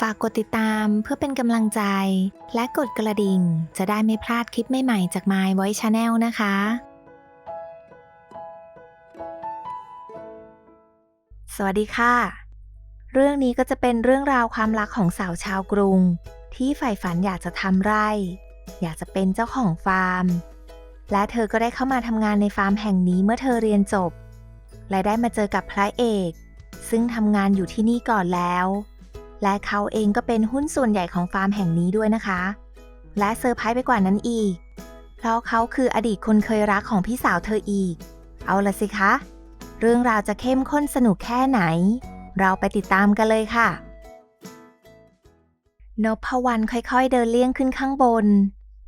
ฝากกดติดตามเพื่อเป็นกำลังใจ และกดกระดิ่ง จะได้ไม่พลาดคลิปใหม่ๆจาก My Voice Channel นะคะ สวัสดีค่ะ เรื่องนี้ก็จะเป็นเรื่องราวความรักของสาวชาวกรุง ที่ใฝ่ฝันอยากจะทำไร่ อยากจะเป็นเจ้าของฟาร์ม และเธอก็ได้เข้ามาทำงานในฟาร์มแห่งนี้เมื่อเธอเรียนจบ และได้มาเจอกับพระเอก ซึ่งทำงานอยู่ที่นี่ก่อนแล้ว และเขาเองก็เป็นหุ้นส่วนใหญ่ของฟาร์มแห่งนี้ด้วยนะคะ และเซอร์ไพรส์ไปกว่านั้นอีก เพราะเขาคืออดีตคนเคยรักของพี่สาวเธออีก เอาละสิคะ เรื่องราวจะเข้มข้นสนุกแค่ไหน เราไปติดตามกันเลยค่ะ นพวันค่อยๆ เดินเลี่ยงขึ้นข้างบน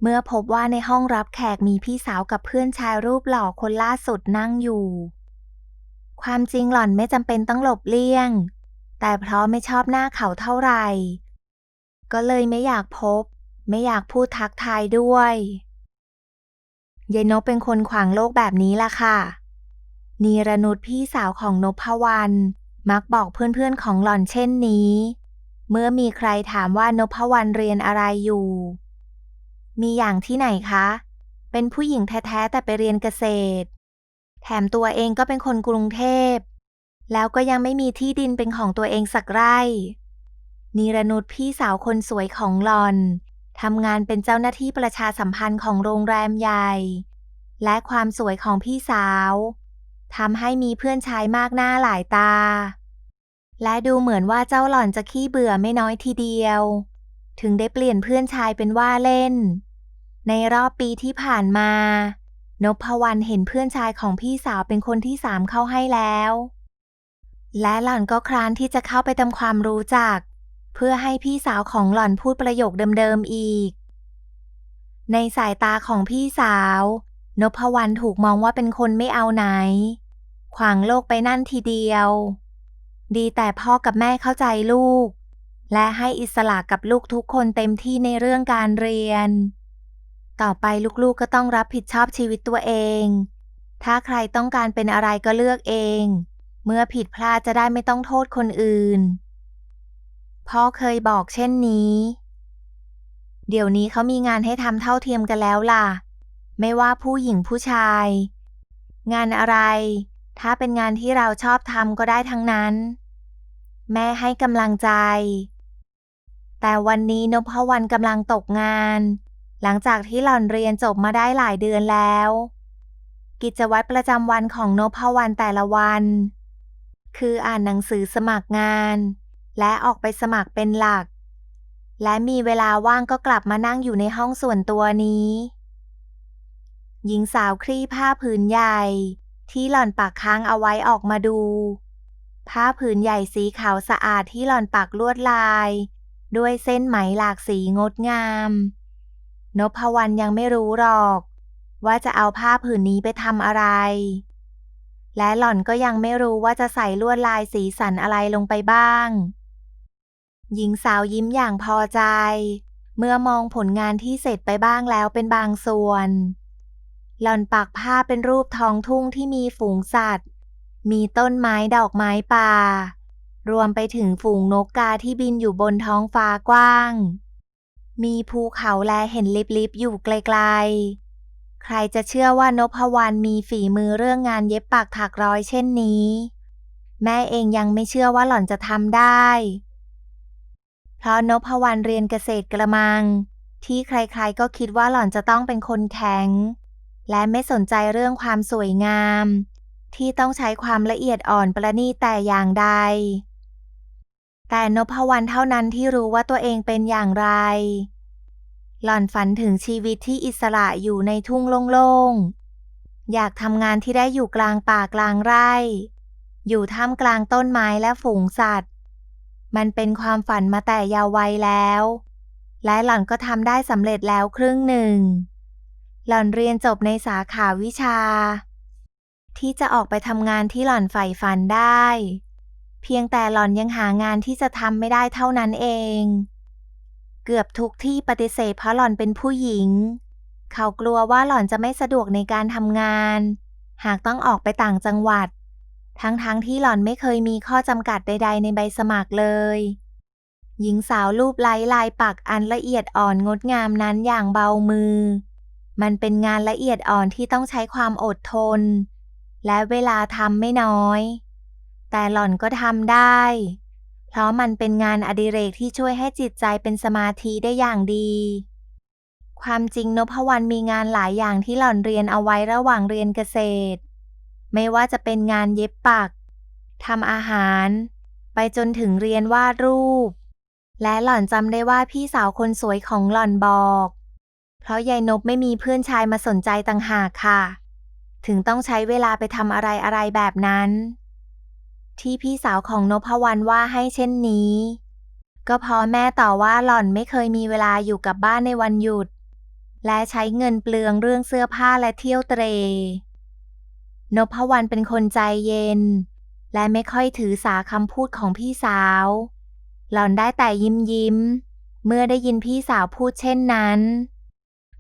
เมื่อพบว่าในห้องรับแขกมีพี่สาวกับเพื่อนชายรูปหล่อคนล่าสุดนั่งอยู่ ความจริงหล่อนไม่จำเป็นต้องหลบเลี่ยง แต่เพราะไม่ชอบหน้าเขาเท่าไหร่ ก็เลยไม่อยากพบ ไม่อยากพูดทักทายด้วยยายนพเป็นคนขวางโลกแบบนี้ล่ะค่ะ นีรนุชพี่สาวของนพวรรณมักบอกเพื่อนๆของหล่อนเช่นนี้ เมื่อมีใครถามว่านพวรรณเรียนอะไรอยู่ มีอย่างที่ไหนคะ เป็นผู้หญิงแท้ๆแต่ไปเรียนเกษตร แถมตัวเองก็เป็นคนกรุงเทพ แล้วก็ยังไม่มีที่ดินเป็นของตัวเองสักไร่นีรนุชพี่สาวคนสวยของหลอนทำงานเป็นเจ้าหน้าที่ประชาสัมพันธ์ของโรงแรมใหญ่ และความสวยของพี่สาวทำให้มีเพื่อนชายมากหน้าหลายตา และดูเหมือนว่าเจ้าหล่อนจะขี้เบื่อไม่น้อยทีเดียว ถึงได้เปลี่ยนเพื่อนชายเป็นว่าเล่น ในรอบปีที่ผ่านมานพวรรณเห็นเพื่อนชายของพี่สาวเป็นคนที่สามเข้าให้แล้ว และหล่อนก็คร้านที่จะเข้าไปทำความรู้จัก เพื่อให้พี่สาวของหล่อนพูดประโยคเดิมๆอีก ในสายตาของพี่สาว นพวรรณถูกมองว่าเป็นคนไม่เอาไหน ขวางโลกไปนั่นทีเดียว ดีแต่พ่อกับแม่เข้าใจลูก และให้อิสระกับลูกทุกคนเต็มที่ในเรื่องการเรียน ต่อไปลูกๆก็ต้องรับผิดชอบชีวิตตัวเอง ถ้าใครต้องการเป็นอะไรก็เลือกเอง เมื่อผิดพลาดจะได้ไม่ต้องโทษคนอื่น พ่อเคยบอกเช่นนี้ เดี๋ยวนี้เขามีงานให้ทำเท่าเทียมกันแล้วล่ะ ไม่ว่าผู้หญิงผู้ชาย งานอะไร ถ้าเป็นงานที่เราชอบทำก็ได้ทั้งนั้น แม่ให้กำลังใจ แต่วันนี้นพวรรณกำลังตกงาน หลังจากที่หล่อนเรียนจบมาได้หลายเดือนแล้วกิจวัตรประจำวันของนพวรรณแต่ละวัน คืออ่านหนังสือสมัครงาน และออกไปสมัครเป็นหลัก และมีเวลาว่างก็กลับมานั่งอยู่ในห้องส่วนตัวนี้ หญิงสาวคลี่ผ้าผืนใหญ่ ที่หล่อนปักค้างเอาไว้ออกมาดู ผ้าผืนใหญ่สีขาวสะอาดที่หล่อนปักลวดลาย ด้วยเส้นไหมหลากสีงดงาม นพวรรณยังไม่รู้หรอก ว่าจะเอาผ้าผืนนี้ไปทำอะไร และหล่อนก็ยังไม่รู้ว่าจะใส่ลวดลายสีสันอะไรลงไปบ้าง หญิงสาวยิ้มอย่างพอใจ เมื่อมองผลงานที่เสร็จไปบ้างแล้วเป็นบางส่วน หล่อนปักผ้าเป็นรูปท้องทุ่งที่มีฝูงสัตว์ มีต้นไม้ดอกไม้ป่า รวมไปถึงฝูงนกกาที่บินอยู่บนท้องฟ้ากว้าง มีภูเขาแลเห็นลิบๆอยู่ไกลๆ ใครจะเชื่อว่านพวรรณมีฝีมือเรื่องงานเย็บปักถักร้อยเช่นนี้ แม่เองยังไม่เชื่อว่าหล่อนจะทำได้ เพราะนพวรรณเรียนเกษตรกระมัง ที่ใครๆก็คิดว่าหล่อนจะต้องเป็นคนแข็ง และไม่สนใจเรื่องความสวยงาม ที่ต้องใช้ความละเอียดอ่อนประณีตแต่อย่างใด แต่นพวรรณเท่านั้นที่รู้ว่าตัวเองเป็นอย่างไร หล่อนฝันถึงชีวิตที่อิสระอยู่ในทุ่งโล่งๆ อยากทำงานที่ได้อยู่กลางป่ากลางไร่ อยู่ท่ามกลางต้นไม้และฝูงสัตว์ มันเป็นความฝันมาแต่ยาววัยแล้ว และหล่อนก็ทำได้สำเร็จแล้วครึ่งหนึ่ง หล่อนเรียนจบในสาขาวิชา ที่จะออกไปทำงานที่หล่อนใฝ่ฝันได้ เพียงแต่หล่อนยังหางานที่จะทำไม่ได้เท่านั้นเอง เกือบทุกที่ปฏิเสธเพราะหล่อนเป็นผู้หญิง เขากลัวว่าหล่อนจะไม่สะดวกในการทำงาน หากต้องออกไปต่างจังหวัด ทั้งๆทที่หล่อนไม่เคยมีข้อจำกัดใด ๆ ในใบสมัครเลย หญิงสาวรูปไล้ลายปักอันละเอียดอ่อนงดงามนั้นอย่างเบามือ มันเป็นงานละเอียดอ่อนที่ต้องใช้ความอดทน และเวลาทำไม่น้อย แต่หล่อนก็ทำได้ เพราะมันเป็นงานอดิเรกที่ช่วยให้จิตใจเป็นสมาธิได้อย่างดี ความจริงนพวรรณมีงานหลายอย่างที่หล่อนเรียนเอาไว้ระหว่างเรียนเกษตร ไม่ว่าจะเป็นงานเย็บปักทำอาหาร ไปจนถึงเรียนวาดรูป และหล่อนจำได้ว่าพี่สาวคนสวยของหล่อนบอก เพราะยายนบไม่มีเพื่อนชายมาสนใจต่างหากค่ะ ถึงต้องใช้เวลาไปทำอะไรอะไรแบบนั้น ที่พี่สาวของนพวรรณว่าให้เช่นนี้ ก็เพราะแม่ต่อว่าหล่อนไม่เคยมีเวลาอยู่กับบ้านในวันหยุด และใช้เงินเปลืองเรื่องเสื้อผ้าและเที่ยวเตรนพวรรณเป็นคนใจเย็น และไม่ค่อยถือสาคำพูดของพี่สาว หล่อนได้แต่ยิ้มยิ้ม เมื่อได้ยินพี่สาวพูดเช่นนั้น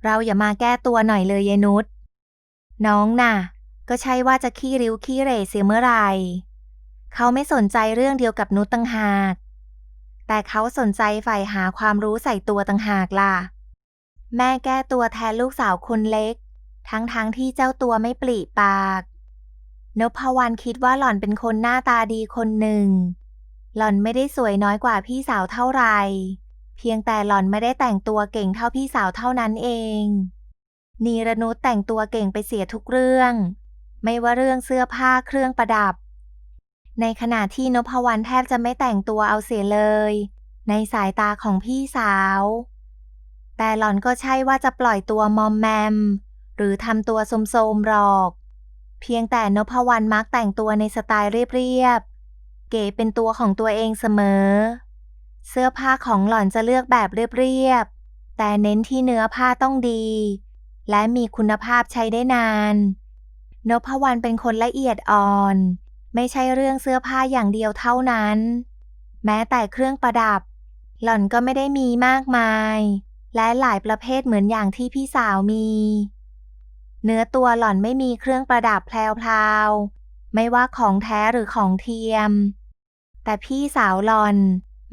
เราอย่ามาแก้ตัวหน่อยเลยยายนุชน้องน่ะ ก็ใช่ว่าจะขี้ริ้วขี้เหร่เสียเมื่อไหร่ เขาไม่สนใจเรื่องเดียวกับนุชตั้งหาก แต่เขาสนใจใฝ่หาความรู้ใส่ตัวตั้งหากล่ะ แม่แก้ตัวแทนลูกสาวคนเล็ก ทั้งๆทที่เจ้าตัวไม่ปลีปากนพวรรณคิดว่าหล่อนเป็นคนหน้าตาดีคนหนึ่ง หล่อนไม่ได้สวยน้อยกว่าพี่สาวเท่าไหร่ เพียงแต่หล่อนไม่ได้แต่งตัวเก่งเท่าพี่สาวเท่านั้นเอง นีรนุชแต่งตัวเก่งไปเสียทุกเรื่อง ไม่ว่าเรื่องเสื้อผ้าเครื่องประดับ ในขณะที่นพวรรณแทบจะไม่แต่งตัวเอาเสียเลย ในสายตาของพี่สาว แต่หล่อนก็ใช่ว่าจะปล่อยตัวมอมแมม หรือทำตัวโสมๆหรอก เพียงแต่นพวรรณมักแต่งตัวในสไตล์เรียบๆ เก๋เป็นตัวของตัวเองเสมอ เสื้อผ้าของหล่อนจะเลือกแบบเรียบๆ แต่เน้นที่เนื้อผ้าต้องดี และมีคุณภาพใช้ได้นาน นพวรรณเป็นคนละเอียดอ่อน ไม่ใช่เรื่องเสื้อผ้าอย่างเดียวเท่านั้น แม้แต่เครื่องประดับ หล่อนก็ไม่ได้มีมากมาย และหลายประเภทเหมือนอย่างที่พี่สาวมี เนื้อตัวหล่อนไม่มีเครื่องประดับแพรวๆ ไม่ว่าของแท้หรือของเทียม แต่พี่สาวหล่อน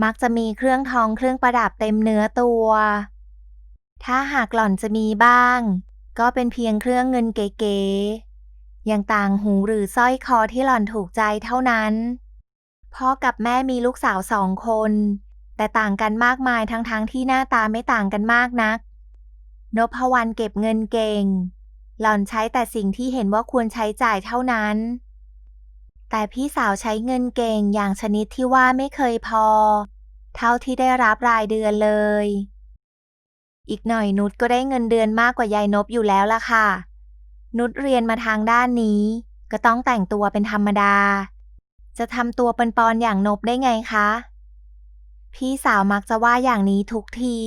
มักจะมีเครื่องทองเครื่องประดับเต็มเนื้อตัว ถ้าหากหล่อนจะมีบ้าง ก็เป็นเพียงเครื่องเงินเก๋ๆ ย่างต่างหูหรือสร้อยคอที่หล่อนถูกใจเท่านั้นพ่อกับแม่มีลูกสาวสองคน แต่ต่างกันมากมายทั้งๆทที่หน้าตาไม่ต่างกันมากนัก นพวรรณเก็บเงินเก่ง หล่อนใช้แต่สิ่งที่เห็นว่าควรใช้จ่ายเท่านั้น แต่พี่สาวใช้เงินเก่งอย่างชนิดที่ว่าไม่เคยพอ เท่าที่ได้รับรายเดือนเลย อีกหน่อยนุชก็ได้เงินเดือนมากกว่ายายนบอยู่แล้วล่ะค่ะ นุชเรียนมาทางด้านนี้ ก็ต้องแต่งตัวเป็นธรรมดา จะทำตัวเป็นปอนอย่างนบได้ไงคะ พี่สาวมักจะว่าอย่างนี้ทุกที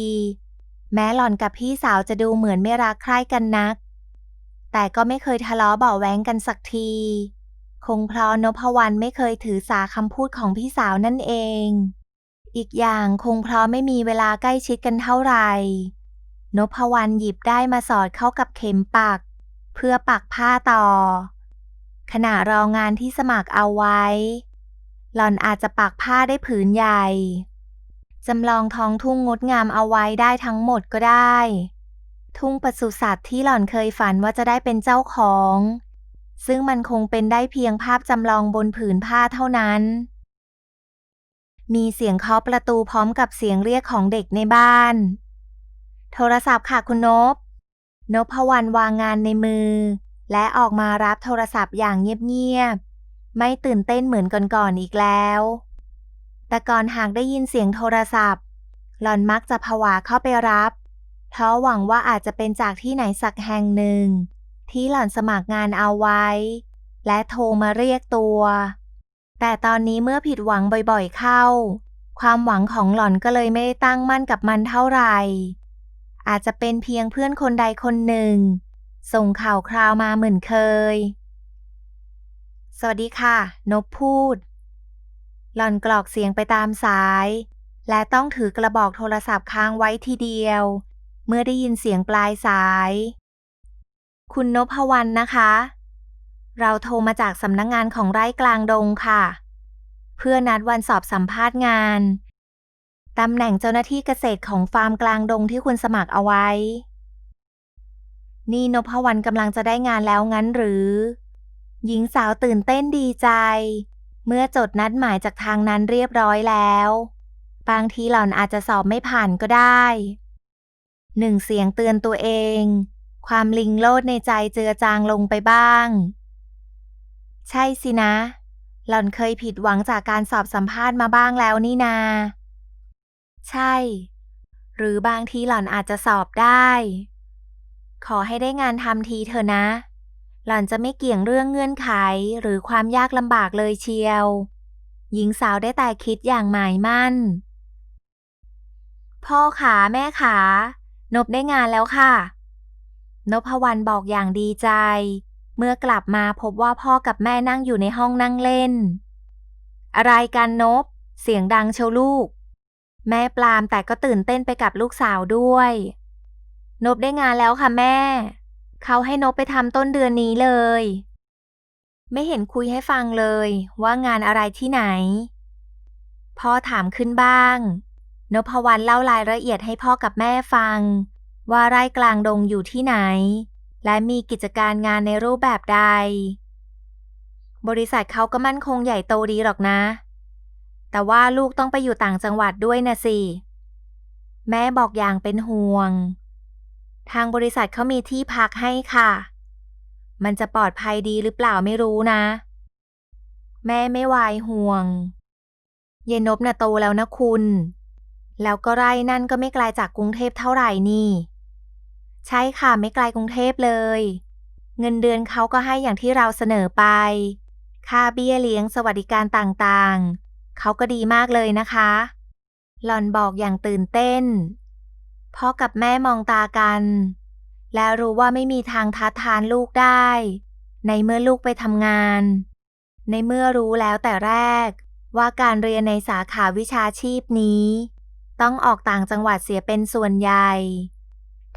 แม้หล่อนกับพี่สาวจะดูเหมือนไม่รักใคร่กันนัก แต่ก็ไม่เคยทะเลาะเบาแว้งกันสักที คงเพราะนพวรรณไม่เคยถือสาคำพูดของพี่สาวนั่นเอง อีกอย่างคงเพราะไม่มีเวลาใกล้ชิดกันเท่าไหร่นพวรรณหยิบได้มาสอดเข้ากับเข็มปัก เพื่อปักผ้าต่อ ขณะรองานที่สมัครเอาไว้ หล่อนอาจจะปักผ้าได้ผืนใหญ่จำลองท้องทุ่งงดงามเอาไว้ได้ทั้งหมดก็ได้ ทุ่งปศุสัตว์ที่หล่อนเคยฝันว่าจะได้เป็นเจ้าของ ซึ่งมันคงเป็นได้เพียงภาพจำลองบนผืนผ้าเท่านั้น มีเสียงเคาะประตูพร้อมกับเสียงเรียกของเด็กในบ้าน โทรศัพท์ค่ะคุณนบ นพวรรณวางงานในมือ และออกมารับโทรศัพท์อย่างเงียบๆ ไม่ตื่นเต้นเหมือนก่อนๆ อีกแล้ว แต่ก่อนหากได้ยินเสียงโทรศัพท์ หล่อนมักจะผวาเข้าไปรับ เพราะหวังว่าอาจจะเป็นจากที่ไหนสักแห่งหนึ่ง ที่หล่อนสมัครงานเอาไว้ และโทรมาเรียกตัว แต่ตอนนี้เมื่อผิดหวังบ่อยๆเข้า ความหวังของหล่อนก็เลยไม่ได้ตั้งมั่นกับมันเท่าไหร่ อาจจะเป็นเพียงเพื่อนคนใดคนหนึ่ง ส่งข่าวคราวมาเหมือนเคย สวัสดีค่ะ นบพูด หล่อนกรอกเสียงไปตามสาย และต้องถือกระบอกโทรศัพท์ค้างไว้ทีเดียว เมื่อได้ยินเสียงปลายสาย คุณนพวรรณนะคะ เราโทรมาจากสำนักงงานของไร่กลางดงค่ะ เพื่อนัดวันสอบสัมภาษณ์งาน ตำแหน่งเจ้าหน้าที่เกษตรของฟาร์มกลางดงที่คุณสมัครเอาไว้ นี่นพวรรณกำลังจะได้งานแล้วงั้นหรือ หญิงสาวตื่นเต้นดีใจ เมื่อจดนัดหมายจากทางนั้นเรียบร้อยแล้ว บางทีหล่อนอาจจะสอบไม่ผ่านก็ได้ หนึ่งเสียงเตือนตัวเอง ความลิงโลดในใจเจือจางลงไปบ้าง ใช่สินะ หล่อนเคยผิดหวังจากการสอบสัมภาษณ์มาบ้างแล้วนี่นา ใช่ หรือบางทีหล่อนอาจจะสอบได้ ขอให้ได้งานทำทีเถอะนะ หล่อนจะไม่เกี่ยงเรื่องเงื่อนไขหรือความยากลำบากเลยเชียว หญิงสาวได้แต่คิดอย่างหมายมั่น พ่อขาแม่ขานบได้งานแล้วค่ะ นพวรรณบอกอย่างดีใจ เมื่อกลับมาพบว่าพ่อกับแม่นั่งอยู่ในห้องนั่งเล่น อะไรกันนบ เสียงดังเชียวลูก แม่ปลามแต่ก็ตื่นเต้นไปกับลูกสาวด้วย นบได้งานแล้วค่ะแม่ เขาให้นบไปทำต้นเดือนนี้เลย ไม่เห็นคุยให้ฟังเลยว่างานอะไรที่ไหน พ่อถามขึ้นบ้าง นพวรรณเล่ารายละเอียดให้พ่อกับแม่ฟัง ว่าไร่กลางดงอยู่ที่ไหน และมีกิจการงานในรูปแบบใด บริษัทเขาก็มั่นคงใหญ่โตดีหรอกนะ แต่ว่าลูกต้องไปอยู่ต่างจังหวัดด้วยนะสิ แม่บอกอย่างเป็นห่วง ทางบริษัทเขามีที่พักให้ค่ะ มันจะปลอดภัยดีหรือเปล่าไม่รู้นะ แม่ไม่วายห่วง เยนนบน่ะโตแล้วนะคุณ แล้วก็ไร่นั่นก็ไม่ไกลจากกรุงเทพเท่าไหร่นี่ ใช่ค่ะไม่ไกลกรุงเทพเลย เงินเดือนเขาก็ให้อย่างที่เราเสนอไป ค่าเบี้ยเลี้ยงสวัสดิการต่างๆ เขาก็ดีมากเลยนะคะ หล่อนบอกอย่างตื่นเต้น พ่อกับแม่มองตากัน และรู้ว่าไม่มีทางทัดทานลูกได้ ในเมื่อลูกไปทำงาน ในเมื่อรู้แล้วแต่แรก ว่าการเรียนในสาขาวิชาชีพนี้ ต้องออกต่างจังหวัดเสียเป็นส่วนใหญ่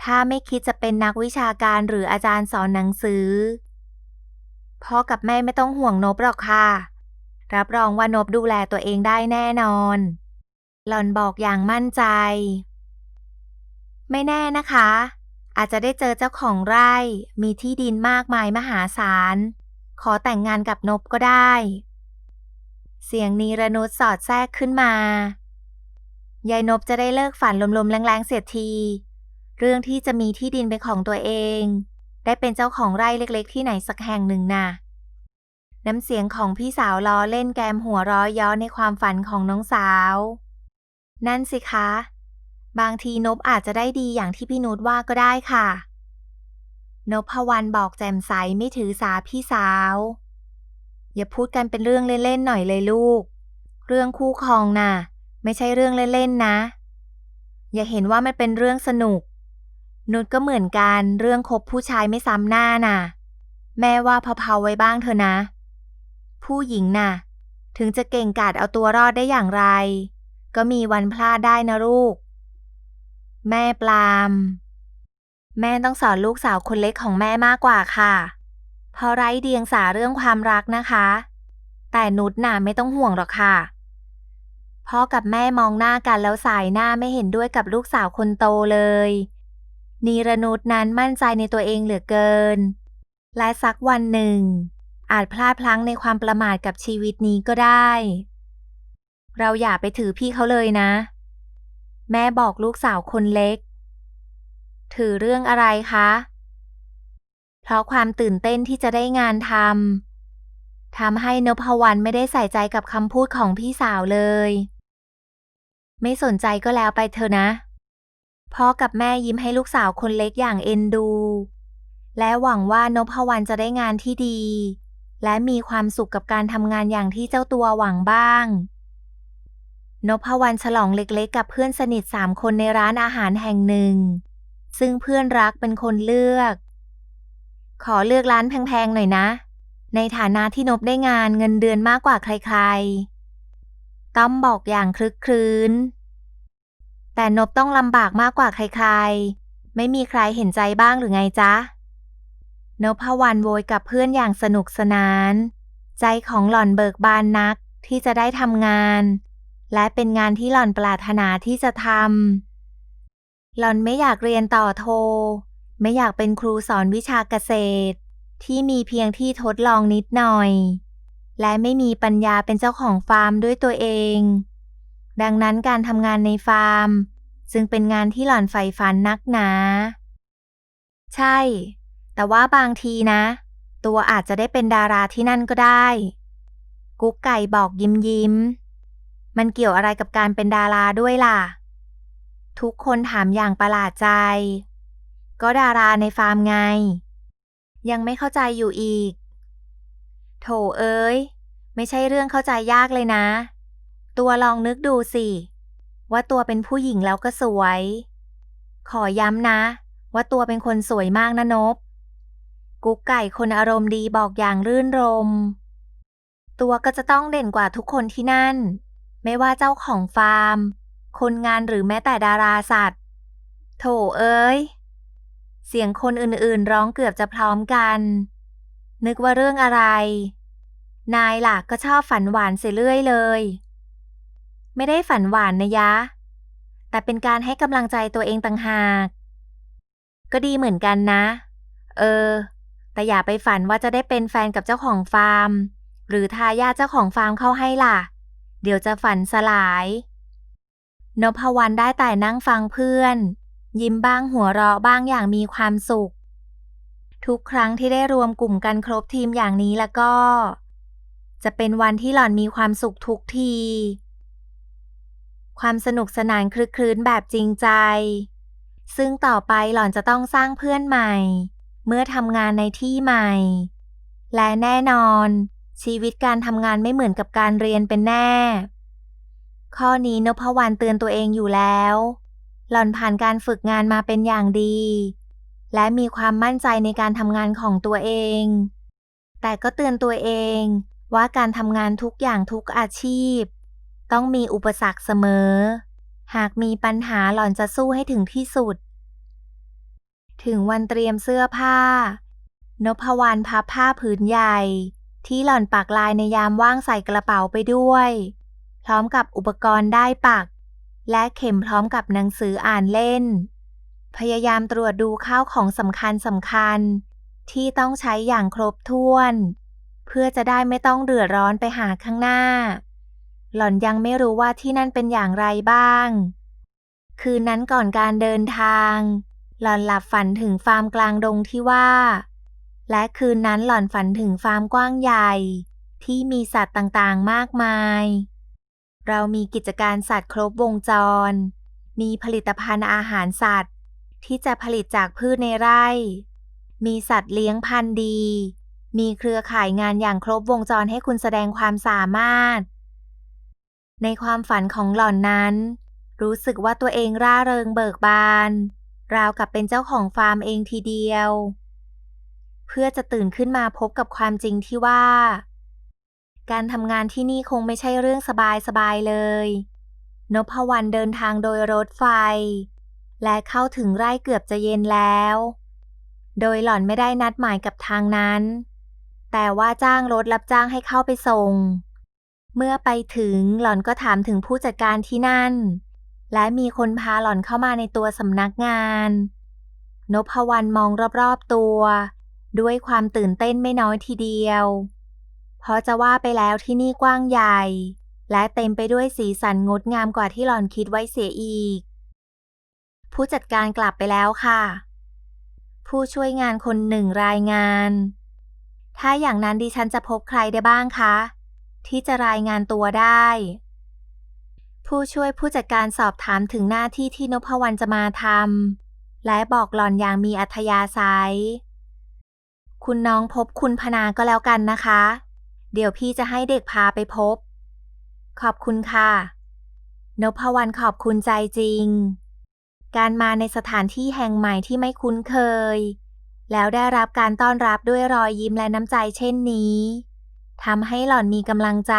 ถ้าไม่คิดจะเป็นนักวิชาการหรืออาจารย์สอนหนังสือ พ่อกับแม่ไม่ต้องห่วงนบหรอกค่ะ รับรองว่านบดูแลตัวเองได้แน่นอน หล่อนบอกอย่างมั่นใจ ไม่แน่นะคะ อาจจะได้เจอเจ้าของไร่ มีที่ดินมากมายมหาศาล ขอแต่งงานกับนบก็ได้ เสียงนีรนุชสอดแทรกขึ้นมายายนบจะได้เลิกฝันลมๆแรงๆเสียที เรื่องที่จะมีที่ดินเป็นของตัวเอง ได้เป็นเจ้าของไร่เล็ก ๆ ที่ไหนสักแห่งหนึ่งน่ะ น้ำเสียงของพี่สาวล้อเล่นแกมหัวร้อยย้อนในความฝันของน้องสาว นั่นสิคะ บางทีนบอาจจะได้ดีอย่างที่พี่นุชว่าก็ได้ค่ะ นพวรรณบอกแจ่มใสไม่ถือสาพี่สาว อย่าพูดกันเป็นเรื่องเล่นๆหน่อยเลยลูก เรื่องคู่ครองน่ะ ไม่ใช่เรื่องเล่นๆนะ อย่าเห็นว่ามันเป็นเรื่องสนุก นุชก็เหมือนกันเรื่องคบผู้ชายไม่ซ้ำหน้าน่ะ แม่ว่าเผาๆไว้บ้างเถอะนะ ผู้หญิงน่ะ ถึงจะเก่งกาจเอาตัวรอดได้อย่างไร ก็มีวันพลาดได้นะลูก แม่ปลามแม่ต้องสอนลูกสาวคนเล็กของแม่มากกว่าค่ะ เพราะไร้เดียงสาเรื่องความรักนะคะ แต่นุชน่ะไม่ต้องห่วงหรอกค่ะพ่อกับแม่มองหน้ากันแล้วสายหน้าไม่เห็นด้วยกับลูกสาวคนโตเลย นีรนุชนั้นมั่นใจในตัวเองเหลือเกิน และสักวันหนึ่ง อาจพลาดพลั้งในความประมาทกับชีวิตนี้ก็ได้ เราอย่าไปถือพี่เขาเลยนะ แม่บอกลูกสาวคนเล็ก ถือเรื่องอะไรคะ เพราะความตื่นเต้นที่จะได้งานทำทำให้นพวรรณไม่ได้ใส่ใจกับคำพูดของพี่สาวเลย ไม่สนใจก็แล้วไปเถอะนะพ่อกับแม่ยิ้มให้ลูกสาวคนเล็กอย่างเอ็นดู และหวังว่านพวรรณจะได้งานที่ดี และมีความสุขกับการทำงานอย่างที่เจ้าตัวหวังบ้าง นพวรรณฉลองเล็กๆ กับเพื่อนสนิทสามคนในร้านอาหารแห่งหนึ่ง ซึ่งเพื่อนรักเป็นคนเลือก ขอเลือกร้านแพงๆหน่อยนะ ในฐานะที่นบได้งานเงินเดือนมากกว่าใครๆ ต้อมบอกอย่างคลึกครื้น แต่นบต้องลำบากมากกว่าใครๆ ไม่มีใครเห็นใจบ้างหรือไงจ๊ะ นพวรรณโวยกับเพื่อนอย่างสนุกสนาน ใจของหล่อนเบิกบานนักที่จะได้ทำงาน และเป็นงานที่หล่อนปรารถนาที่จะทำหล่อนไม่อยากเรียนต่อโท ไม่อยากเป็นครูสอนวิชาเกษตร ที่มีเพียงที่ทดลองนิดหน่อย และไม่มีปัญญาเป็นเจ้าของฟาร์มด้วยตัวเอง ดังนั้นการทำงานในฟาร์ม จึงเป็นงานที่หล่อนใฝ่ฝันนักหนา ใช่ แต่ว่าบางทีนะ ตัวอาจจะได้เป็นดาราที่นั่นก็ได้ กุ๊กไก่บอกยิ้มยิ้ม มันเกี่ยวอะไรกับการเป็นดาราด้วยล่ะ ทุกคนถามอย่างประหลาดใจ ก็ดาราในฟาร์มไง ยังไม่เข้าใจอยู่อีก โถเอ้ย ไม่ใช่เรื่องเข้าใจยากเลยนะ ตัวลองนึกดูสิ ว่าตัวเป็นผู้หญิงแล้วก็สวย ขอย้ำนะ ว่าตัวเป็นคนสวยมากนะนบ กุ๊กไก่คนอารมณ์ดีบอกอย่างรื่นรม ตัวก็จะต้องเด่นกว่าทุกคนที่นั่น ไม่ว่าเจ้าของฟาร์ม คนงานหรือแม้แต่ดาราสัตว์ โถเอ้ย เสียงคนอื่นๆร้องเกือบจะพร้อมกัน นึกว่าเรื่องอะไร นายล่ะก็ชอบฝันหวานเสียเรื่อยเลย ไม่ได้ฝันหวานนะยะ แต่เป็นการให้กำลังใจตัวเองต่างหาก ก็ดีเหมือนกันนะ เออ แต่อย่าไปฝันว่าจะได้เป็นแฟนกับเจ้าของฟาร์ม หรือทายาทเจ้าของฟาร์มเข้าให้ล่ะ เดี๋ยวจะฝันสลาย นพวรรณได้แต่นั่งฟังเพื่อน ยิ้มบ้างหัวเราะบ้างอย่างมีความสุข ทุกครั้งที่ได้รวมกลุ่มกันครบทีมอย่างนี้แล้วก็ จะเป็นวันที่หล่อนมีความสุขทุกที ความสนุกสนานคลึกครื้นแบบจริงใจ ซึ่งต่อไปหล่อนจะต้องสร้างเพื่อนใหม่ เมื่อทำงานในที่ใหม่ และแน่นอน ชีวิตการทำงานไม่เหมือนกับการเรียนเป็นแน่ ข้อนี้นพวรรณเตือนตัวเองอยู่แล้ว หล่อนผ่านการฝึกงานมาเป็นอย่างดี และมีความมั่นใจในการทำงานของตัวเอง แต่ก็เตือนตัวเองว่าการทำงานทุกอย่างทุกอาชีพ ต้องมีอุปสรรคเสมอ หากมีปัญหาหล่อนจะสู้ให้ถึงที่สุด ถึงวันเตรียมเสื้อผ้านพวรรณพับผ้าผืนใหญ่ ที่หล่อนปักลายในยามว่างใส่กระเป๋าไปด้วย พร้อมกับอุปกรณ์ได้ปัก และเข็มพร้อมกับหนังสืออ่านเล่น พยายามตรวจดูข้าวของสำคัญสำคัญ ที่ต้องใช้อย่างครบถ้วน เพื่อจะได้ไม่ต้องเดือดร้อนไปหาข้างหน้า หล่อนยังไม่รู้ว่าที่นั่นเป็นอย่างไรบ้าง คืนนั้นก่อนการเดินทาง หล่อนหลับฝันถึงฟาร์มกลางดงที่ว่า และคืนนั้นหล่อนฝันถึงฟาร์มกว้างใหญ่ ที่มีสัตว์ต่างๆมากมาย เรามีกิจการสัตว์ครบวงจร มีผลิตภัณฑ์อาหารสัตว์ ที่จะผลิตจากพืชในไร่ มีสัตว์เลี้ยงพันธุ์ดี มีเครือข่ายงานอย่างครบวงจรให้คุณแสดงความสามารถ ในความฝันของหล่อนนั้น รู้สึกว่าตัวเองร่าเริงเบิกบาน ราวกับเป็นเจ้าของฟาร์มเองทีเดียว เพื่อจะตื่นขึ้นมาพบกับความจริงที่ว่า การทำงานที่นี่คงไม่ใช่เรื่องสบายๆเลย นพวรรณเดินทางโดยรถไฟ และเข้าถึงไร่เกือบจะเย็นแล้ว โดยหล่อนไม่ได้นัดหมายกับทางนั้น แต่ว่าจ้างรถรับจ้างให้เข้าไปส่ง เมื่อไปถึงหล่อนก็ถามถึงผู้จัดการที่นั่น และมีคนพาหล่อนเข้ามาในตัวสำนักงาน นพวรรณมองรอบๆตัว ด้วยความตื่นเต้นไม่น้อยทีเดียว เพราะจะว่าไปแล้วที่นี่กว้างใหญ่ และเต็มไปด้วยสีสันงดงามกว่าที่หล่อนคิดไว้เสียอีก ผู้จัดการกลับไปแล้วค่ะ ผู้ช่วยงานคนหนึ่งรายงาน ถ้าอย่างนั้นดิฉันจะพบใครได้บ้างคะ ที่จะรายงานตัวได้ ผู้ช่วยผู้จัดการสอบถามถึงหน้าที่ที่นพวรรณจะมาทำและบอกหล่อนอย่างมีอัธยาศัย คุณน้องพบคุณพนาก็แล้วกันนะคะ เดี๋ยวพี่จะให้เด็กพาไปพบ ขอบคุณค่ะ นพวรรณขอบคุณใจจริง การมาในสถานที่แห่งใหม่ที่ไม่คุ้นเคย แล้วได้รับการต้อนรับด้วยรอยยิ้มและน้ำใจเช่นนี้ทำให้หล่อนมีกำลังใจ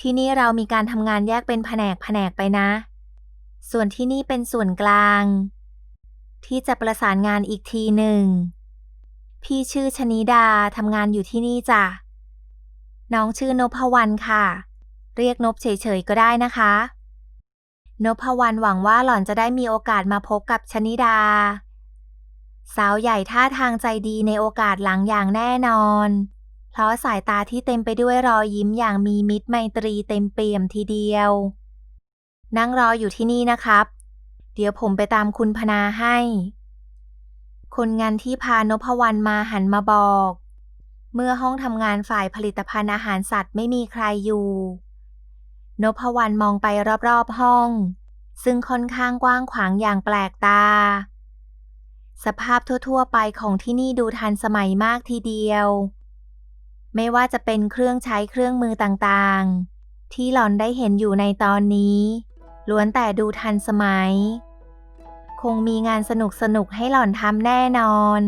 ที่นี่เรามีการทำงานแยกเป็นแผนกแผนกไปนะ ส่วนที่นี่เป็นส่วนกลาง ที่จะประสานงานอีกทีหนึ่ง พี่ชื่อชนิดาทำงานอยู่ที่นี่จ้ะ น้องชื่อนพวรรณค่ะ เรียกนบเฉยๆก็ได้นะคะ นพวรรณหวังว่าหล่อนจะได้มีโอกาสมาพบกับชนิดา สาวใหญ่ท่าทางใจดีในโอกาสหลังอย่างแน่นอน เพราะสายตาที่เต็มไปด้วยรอยยิ้มอย่างมีมิตรไมตรีเต็มเปี่ยมทีเดียว นั่งรออยู่ที่นี่นะครับ เดี๋ยวผมไปตามคุณพนาให้ คนงานที่พานพวรรณมาหันมาบอก เมื่อห้องทำงานฝ่ายผลิตภัณฑ์อาหารสัตว์ไม่มีใครอยู่ นพวรรณมองไปรอบๆห้อง ซึ่งค่อนข้างกว้างขวางอย่างแปลกตา สภาพทั่วๆไปของที่นี่ดูทันสมัยมากทีเดียว ไม่ว่าจะเป็นเครื่องใช้เครื่องมือต่างๆ ที่หลอนได้เห็นอยู่ในตอนนี้ล้วนแต่ดูทันสมัย คงมีงานสนุกๆให้หล่อนทำแน่นอน